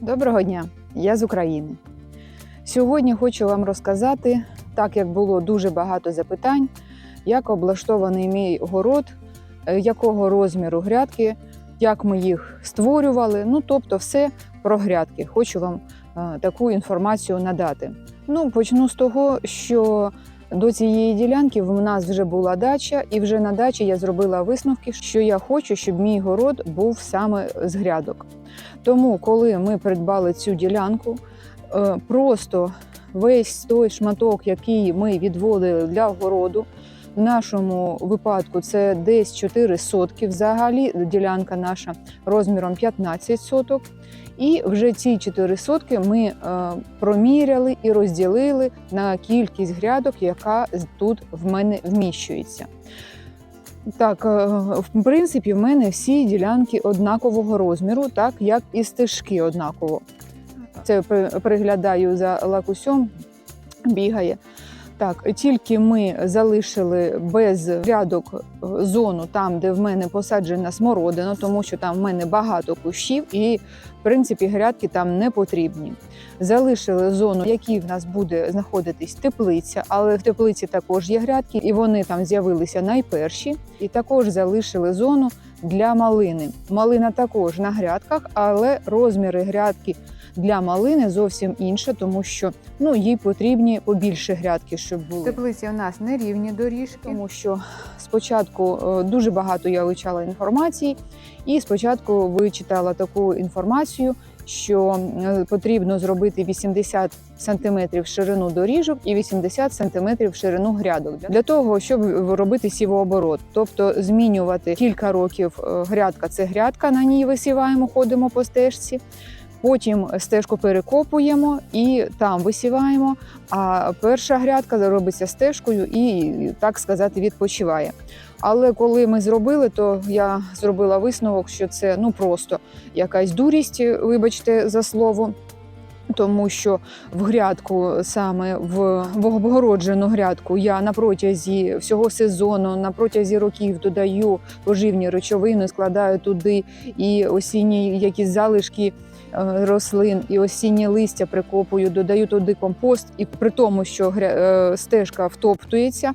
Доброго дня, я з України. Сьогодні хочу вам розказати, так як було дуже багато запитань, як облаштований мій город, е, якого розміру грядки, як ми їх створювали. Ну, тобто, все про грядки. Хочу вам е, таку інформацію надати. Ну, почну з того, що до цієї ділянки в нас вже була дача, і вже на дачі я зробила висновки, що я хочу, щоб мій город був саме з грядок. Тому, коли ми придбали цю ділянку, е, просто весь той шматок, який ми відводили для городу, в нашому випадку це десь 4 сотки. Взагалі ділянка наша розміром 15 соток. І вже ці 4 сотки ми е, проміряли і розділили на кількість грядок, яка тут в мене вміщується. Так, е, в принципі, в мене всі ділянки однакового розміру, так як і стежки однаково. Це приглядаю за лакусьом, бігає. Так, тільки ми залишили без рядок е, зону там, де в мене посаджена смородина, тому що там в мене багато кущів, і в принципі грядки там не потрібні. Залишили зону, в якій в нас буде знаходитись теплиця, але в теплиці також є грядки, і вони там з'явилися найперші. І також залишили зону для малини. Малина також на грядках, але розміри грядки для малини зовсім інше, тому що ну їй потрібні побільше грядки, щоб були. Теплиці у нас не рівні доріжки, тому що спочатку е, дуже багато я вивчала інформації, і спочатку вичитала таку інформацію. Що потрібно зробити 80 см ширину доріжок і 80 см ширину грядок для того, щоб робити сівооборот, тобто змінювати кілька років е, грядка це грядка, на ній висіваємо, ходимо по стежці. Потім стежку перекопуємо і там висіваємо. А перша грядка робиться стежкою і, так сказати, відпочиває. Але коли ми зробили, то я зробила висновок, що це ну просто якась дурість, вибачте за слово. Тому що в грядку, саме в, в обгороджену грядку, я на протязі всього сезону, на протязі років додаю поживні речовини, складаю туди і осінні якісь залишки рослин, і осіннє листя прикопую, додаю туди компост, і при тому, що е, стежка втоптується.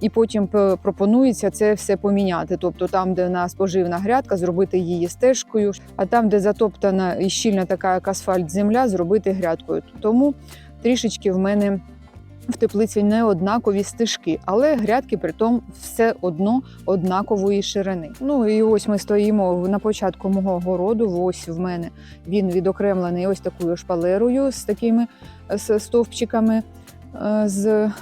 І потім пропонується це все поміняти. Тобто там, де в нас поживна грядка, зробити її стежкою, а там, де затоптана і щільна така, як асфальт земля, зробити грядкою. Тому трішечки в мене в теплиці не однакові стежки, але грядки при тому все одно однакової ширини. Ну і ось ми стоїмо на початку мого городу. Ось в мене він відокремлений ось такою шпалерою з такими е, з стовпчиками е, з е,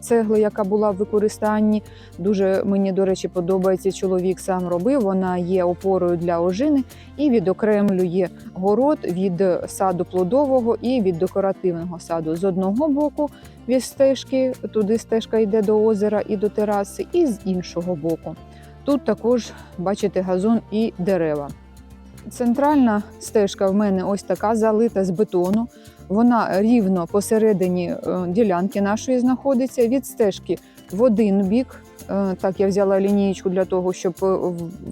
цегли, яка була в використанні. Дуже мені, до речі, подобається. Чоловік сам робив. Вона є опорою для ожини і відокремлює город від саду плодового і від декоративного саду. З одного боку від стежки, туди стежка йде до озера і до тераси, і з іншого боку. Тут також бачите газон і дерева. Центральна стежка в мене ось така залита з бетону. Вона рівно посередині е, ділянки нашої знаходиться. Від стежки в один бік. Е, Так, я взяла лінієчку для того, щоб е,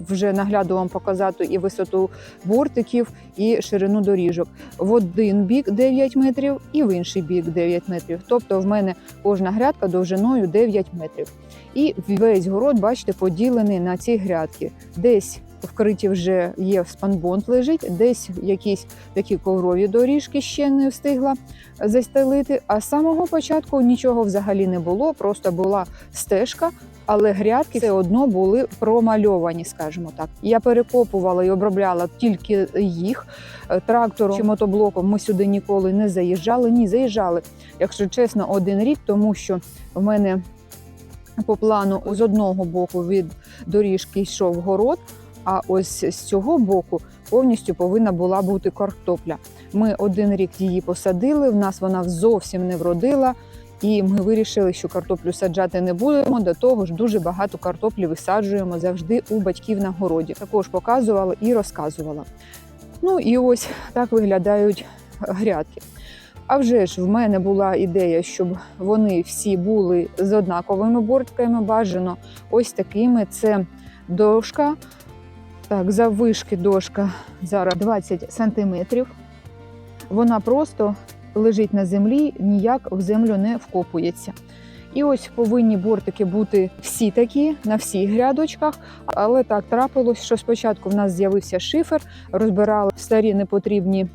вже наглядно вам показати і висоту бортиків, і ширину доріжок. В один бік 9 метрів і в інший бік 9 метрів. Тобто в мене кожна грядка довжиною 9 метрів. І весь город, бачите, поділений на ці грядки. Десь вкриті вже є спанбонд лежить, десь якісь такі коврові доріжки ще не встигла застелити. А з самого початку нічого взагалі не було, просто була стежка. Але грядки все одно були промальовані, скажімо так. Я перекопувала і обробляла тільки їх Е, трактором чи мотоблоком. Ми сюди ніколи не заїжджали. Ні, заїжджали, якщо чесно, один рік, тому що в мене по плану з одного боку від доріжки йшов город, а ось з цього боку повністю повинна була бути картопля. Ми один рік її посадили. В нас вона зовсім не вродила. І ми вирішили, що картоплю саджати не будемо. До того ж, дуже багато картоплі висаджуємо завжди у батьків на городі. Також показувала і розказувала. Ну і ось так виглядають грядки. А вже ж в мене була ідея, щоб вони всі були з однаковими бортками. Бажано ось такими. Це дошка. Так, заввишки дошка зараз 20 сантиметрів. Вона просто лежить на землі, ніяк в землю не вкопується. І ось повинні бортики бути всі такі на всіх грядочках. Але так трапилось, що спочатку в нас з'явився шифер, розбирали старі непотрібні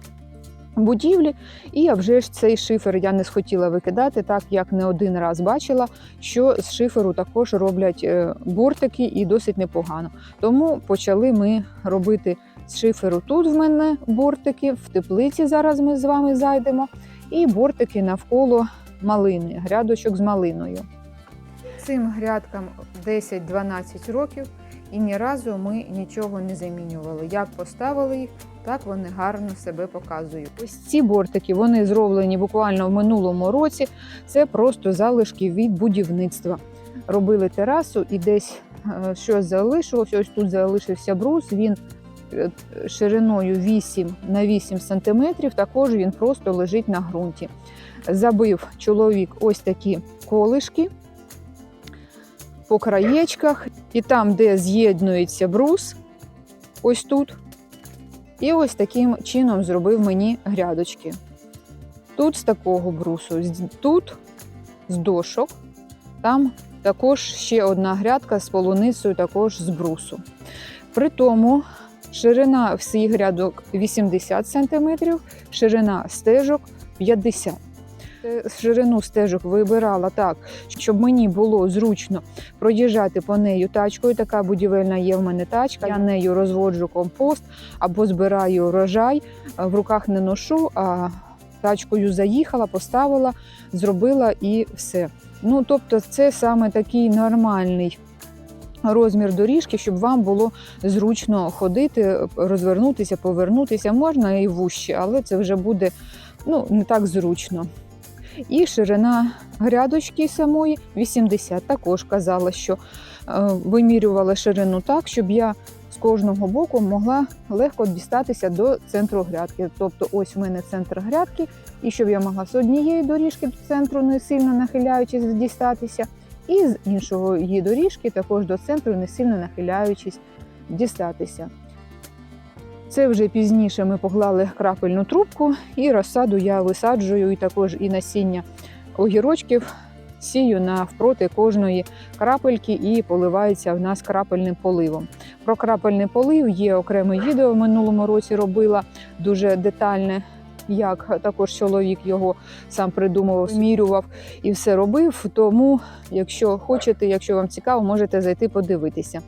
будівлі. І а вже ж цей шифер я не схотіла викидати, так як не один раз бачила, що з шиферу також роблять е, бортики і досить непогано. Тому почали ми робити з шиферу. Тут в мене бортики, в теплиці зараз ми з вами зайдемо, і бортики навколо малини, грядочок з малиною. Цим грядкам 10-12 років, і ні разу ми нічого не замінювали. Як поставили їх, так вони гарно себе показують. Ось ці бортики вони зроблені буквально в минулому році. Це просто залишки від будівництва. Робили терасу і десь е, щось залишилось. Ось тут залишився брус. Він е, шириною 8 на 8 сантиметрів. Також він просто лежить на ґрунті. Забив чоловік ось такі колишки по краєчках, і там, де з'єднується брус, ось тут. І ось таким чином зробив мені грядочки. Тут з такого брусу, тут з дошок, там також ще одна грядка з полуницею, також з брусу. При тому ширина всіх грядок 80 см, ширина стежок 50 Е, Ширину стежок вибирала так, щоб мені було зручно проїжджати по нею тачкою. Така будівельна є в мене тачка. Я нею розводжу компост або збираю рожай. А В руках не ношу, а тачкою заїхала, поставила, зробила і все. Ну тобто, це саме такий нормальний. Розмір доріжки, щоб вам було зручно ходити, розвернутися, повернутися. Можна і вужче, але це вже буде ну, не так зручно. І ширина грядочки самої 80. Також казала, що е, вимірювала ширину так, щоб я з кожного боку могла легко дістатися до центру грядки. Тобто, ось в мене центр грядки, і щоб я могла з однієї доріжки до центру, не сильно нахиляючись, дістатися, і з іншого її доріжки також до центру, не сильно нахиляючись, дістатися. Це вже пізніше ми поклали крапельну трубку і розсаду я висаджую, і також і насіння огірочків сію навпроти кожної крапельки і поливається в нас крапельним поливом. Про крапельний полив є окреме відео в минулому році робила дуже детальне. Як також чоловік його сам придумував, змірював і все робив. Тому, якщо хочете, якщо вам цікаво, можете зайти подивитися.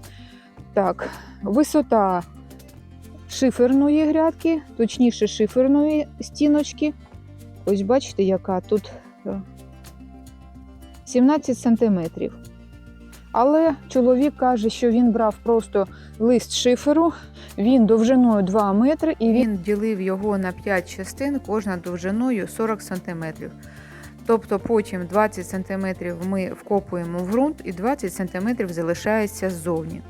Так, висота шиферної грядки, точніше шиферної стіночки. Ось бачите, яка тут е, 17 сантиметрів. Але чоловік каже, що він брав просто лист шиферу, він довжиною 2 метри, і він ділив його на 5 частин, кожна довжиною 40 сантиметрів. Тобто потім 20 сантиметрів ми вкопуємо в ґрунт і 20 сантиметрів залишається ззовні.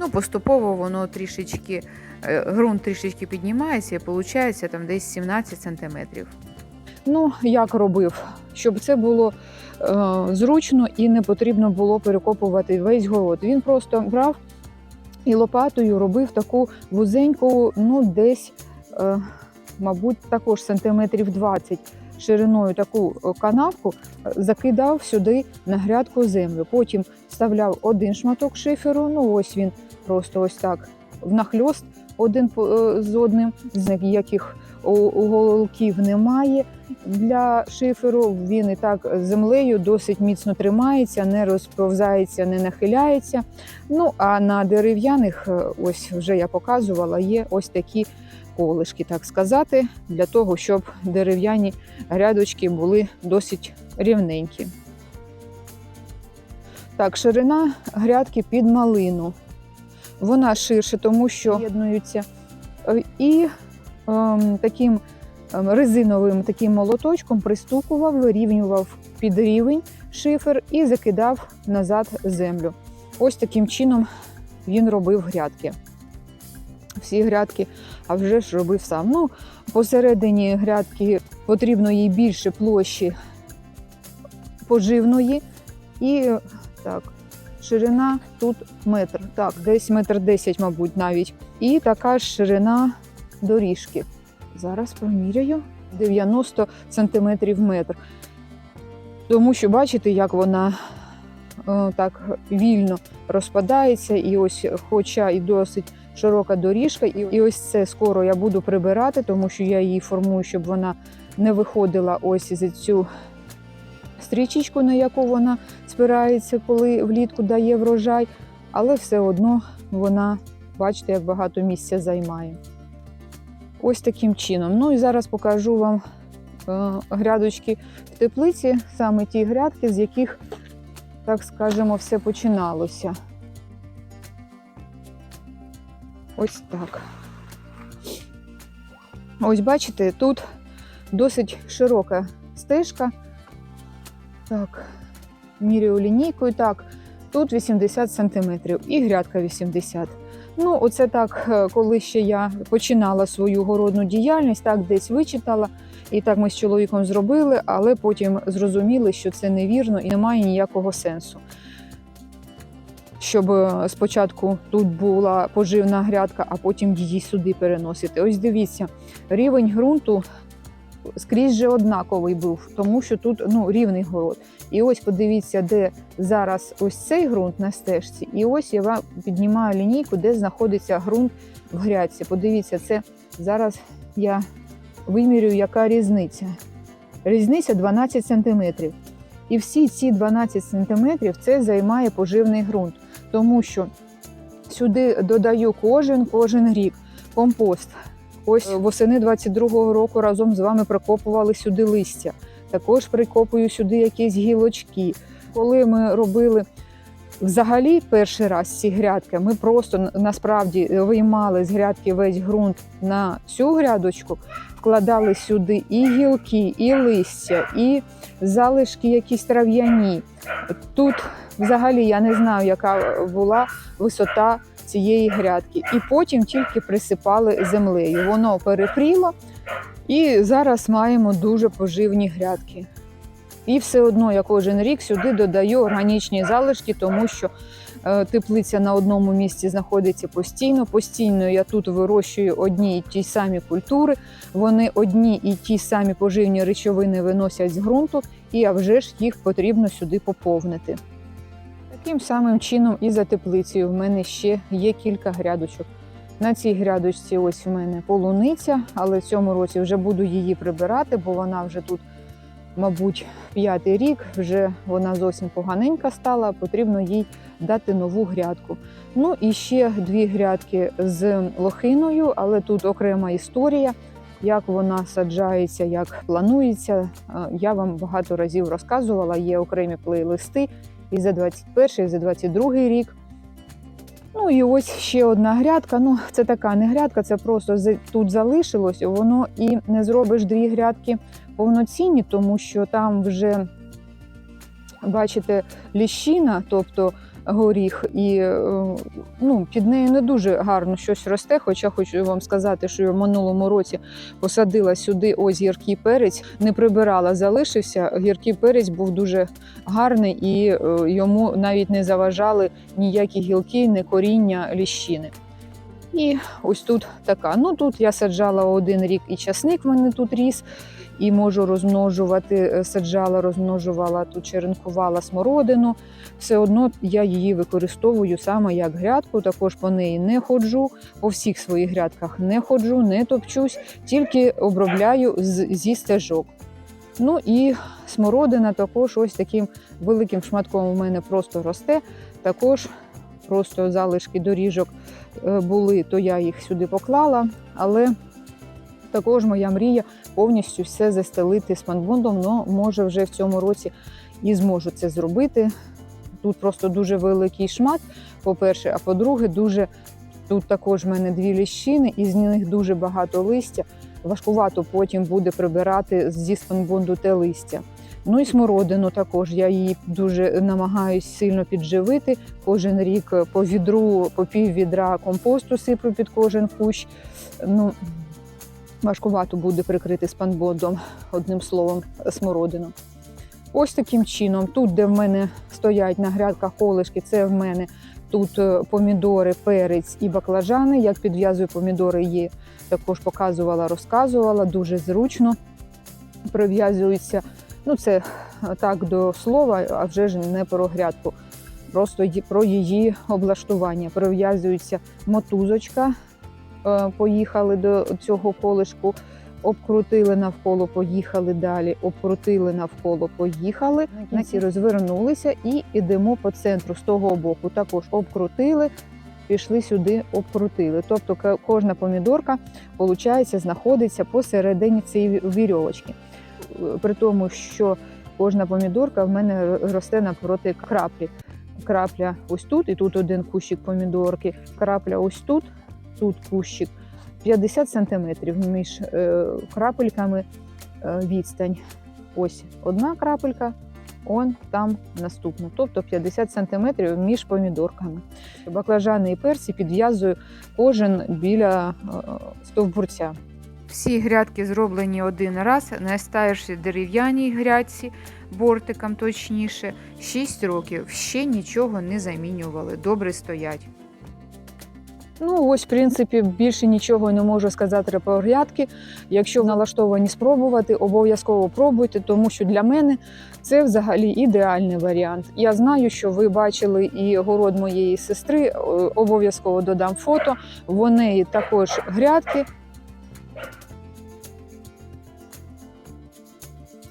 Ну, поступово воно трішечки, е, ґрунт трішечки піднімається і виходить там десь 17 сантиметрів. Ну, як робив, щоб це було е, зручно і не потрібно було перекопувати весь город. Він просто брав і лопатою робив таку вузеньку, ну десь, е, мабуть, також сантиметрів 20 шириною таку е, канавку, е, закидав сюди на грядку землю. Потім вставляв один шматок шиферу, ну ось він просто ось так внахльост один е, з одним, з ніяких у- уголків немає. Для шиферу він і так землею досить міцно тримається, не розповзається, не нахиляється. Ну а на дерев'яних, е, ось вже я показувала, є ось такі колишки, так сказати, для того, щоб дерев'яні грядочки були досить рівненькі. Так, ширина грядки під малину. Вона ширше, тому що єднуються. Е, І ем, таким ем, резиновим таким молоточком пристукував, вирівнював під рівень шифер і закидав назад землю. Ось таким чином він робив грядки. Всі грядки, а вже ж робив сам. Ну, посередині грядки потрібно їй більше площі поживної. І так, ширина тут метр, так, десь метр десять, мабуть, навіть. І така ж ширина доріжки. Зараз поміряю. 90 сантиметрів метр. Тому що бачите, як вона е, так вільно розпадається, і ось, хоча і досить широка доріжка, і, і ось це скоро я буду прибирати, тому що я її формую, щоб вона не виходила ось за цю стрічечку, на яку вона спирається, коли влітку дає врожай, але все одно вона, бачите, як багато місця займає. Ось таким чином. Ну і зараз покажу вам е, грядочки в теплиці, саме ті грядки, з яких, так скажемо, все починалося. Ось так. Ось бачите, тут досить широка стежка. Так, міряю лінійкою. Так, тут 80 сантиметрів і грядка 80. Ну, оце так, е, коли ще я починала свою городну діяльність, так десь вичитала, і так ми з чоловіком зробили, але потім зрозуміли, що це невірно і немає ніякого сенсу. Щоб е, спочатку тут була поживна грядка, а потім її сюди переносити. Ось дивіться, рівень ґрунту скрізь же однаковий був, тому що тут ну, рівний город. І ось подивіться, де зараз ось цей ґрунт на стежці, і ось я піднімаю лінійку, де знаходиться ґрунт в грядці. Подивіться, це зараз я вимірюю, яка різниця. Різниця 12 сантиметрів. І всі ці 12 сантиметрів це займає поживний ґрунт, тому що сюди додаю кожен кожен рік компост. Ось восени 22-го року разом з вами прикопували сюди листя. Також прикопую сюди якісь гілочки. Коли ми робили взагалі перший раз ці грядки, ми просто насправді виймали з грядки весь ґрунт на цю грядочку, вкладали сюди і гілки, і листя, і залишки якісь трав'яні. Тут взагалі я не знаю, яка була висота цієї грядки. І потім тільки присипали землею. Воно перепріло, і зараз маємо дуже поживні грядки. І все одно я кожен рік сюди додаю органічні залишки, тому що е, теплиця на одному місці знаходиться постійно. Постійно я тут вирощую одні і ті самі культури. Вони одні і ті самі поживні речовини виносять з ґрунту, і а вже ж їх потрібно сюди поповнити. Таким самим чином і за теплицею в мене ще є кілька грядочок. На цій грядочці ось у мене полуниця, але в цьому році вже буду її прибирати, бо вона вже тут, мабуть, п'ятий рік, вже вона зовсім поганенька стала, потрібно їй дати нову грядку. Ну і ще дві грядки з лохиною, але тут окрема історія. Як вона саджається, як планується, е, я вам багато разів розказувала. Є окремі плейлисти і за 21, і за 22 рік. Ну і ось ще одна грядка. Ну, це така не грядка, це просто тут залишилось. Воно і не зробиш дві грядки повноцінні, тому що там вже, бачите, ліщина, тобто горіх, і е, ну, під нею не дуже гарно щось росте. Хоча хочу вам сказати, що я в минулому році посадила сюди ось гіркий перець, не прибирала, залишився. Гіркий перець був дуже гарний і е, йому навіть не заважали ніякі гілки, ні коріння ліщини. І ось тут така. Ну тут я саджала один рік і часник в мене тут ріс, і можу розмножувати, е, саджала, розмножувала, тут черенкувала смородину. Все одно я її використовую саме як грядку, також по неї не ходжу, по всіх своїх грядках не ходжу, не топчусь, тільки обробляю з- зі стежок. Ну і смородина також ось таким великим шматком у мене просто росте. Також просто залишки доріжок е, були, то я їх сюди поклала. Але також моя мрія повністю все застелити спанбондом. Ну, може, вже в цьому році і зможу це зробити. Тут просто дуже великий шмат, по-перше, а по-друге, дуже тут також в мене дві ліщини, і з них дуже багато листя. Важкувато потім буде прибирати зі спанбонду те листя. Ну і смородину також. Я її дуже намагаюсь сильно підживити. Кожен рік по відру, по пів відра компосту сиплю під кожен кущ. Ну, важкувато буде прикрити спанбондом, одним словом, смородину. Ось таким чином, тут, де в мене стоять на грядках колишки, це в мене тут е, помідори, перець і баклажани. Як підв'язую помідори, є також показувала, розказувала, дуже зручно. прив'язується. Ну, це так до слова, а вже ж не про грядку. Просто про її облаштування. Прив'язується мотузочка, е, поїхали до цього колишку, обкрутили навколо, поїхали далі, обкрутили навколо, поїхали. На кінці розвернулися і йдемо по центру з того боку. Також обкрутили, пішли сюди, обкрутили. Тобто кожна помідорка, виходить, знаходиться посередині цієї вірьовочки. Е, При тому, що кожна помідорка в мене росте напроти краплі. Крапля ось тут, і тут один кущик помідорки. Крапля ось тут, тут кущик. 50 сантиметрів між е, крапельками е, відстань. Ось одна крапелька, он там наступна. Тобто 50 сантиметрів між помідорками. Баклажани і перці підв'язую кожен біля е, стовбурця. Всі грядки зроблені один раз, найстарші дерев'яній грядці, бортикам точніше, 6 років. Ще нічого не замінювали, добре стоять. Ну, ось, в принципі, більше нічого не можу сказати про грядки. Якщо налаштовані спробувати, обов'язково пробуйте, тому що для мене це взагалі ідеальний варіант. Я знаю, що ви бачили і город моєї сестри. е, Обов'язково додам фото. В неї також грядки.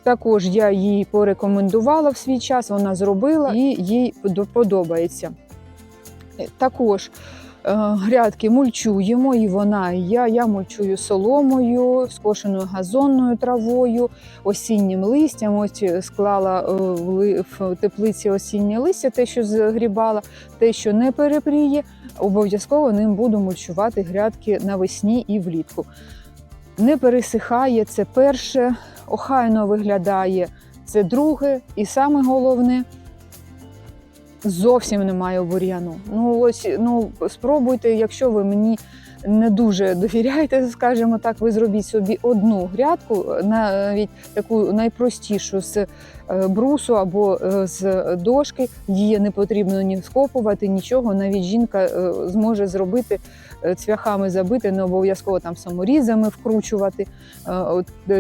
Також я їй порекомендувала в свій час, вона зробила і їй подобається. Е, Також грядки мульчуємо, і вона, і я. Я мульчую соломою, скошеною газонною травою, осіннім листям. Ось е, склала е, в теплиці осіннє листя, те, що згрібала, те, що не перепріє, обов'язково ним буду мульчувати грядки навесні і влітку. Не пересихає це перше, охайно виглядає це друге, і саме головне зовсім немає бур'яну. Ну ось ну спробуйте, якщо ви мені не дуже довіряєте, скажімо так, ви зробіть собі одну грядку, навіть таку найпростішу з е, брусу або е, з дошки. Її не потрібно ні скопувати, нічого. Навіть жінка е, зможе зробити цвяхами забити, не обов'язково там саморізами вкручувати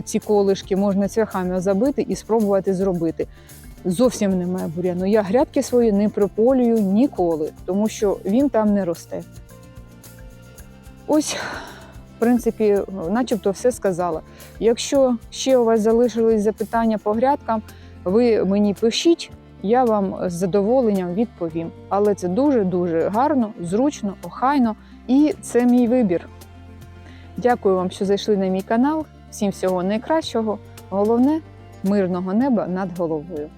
ці колишки, можна цвяхами забити і спробувати зробити. Зовсім немає бур'яну. Я грядки свої не приполюю ніколи, тому що він там не росте. Ось, в принципі, начебто все сказала. Якщо ще у вас залишились запитання по грядкам, ви мені пишіть, я вам з задоволенням відповім. Але це дуже-дуже гарно, зручно, охайно і це мій вибір. Дякую вам, що зайшли на мій канал. Всім всього найкращого. Головне мирного неба над головою.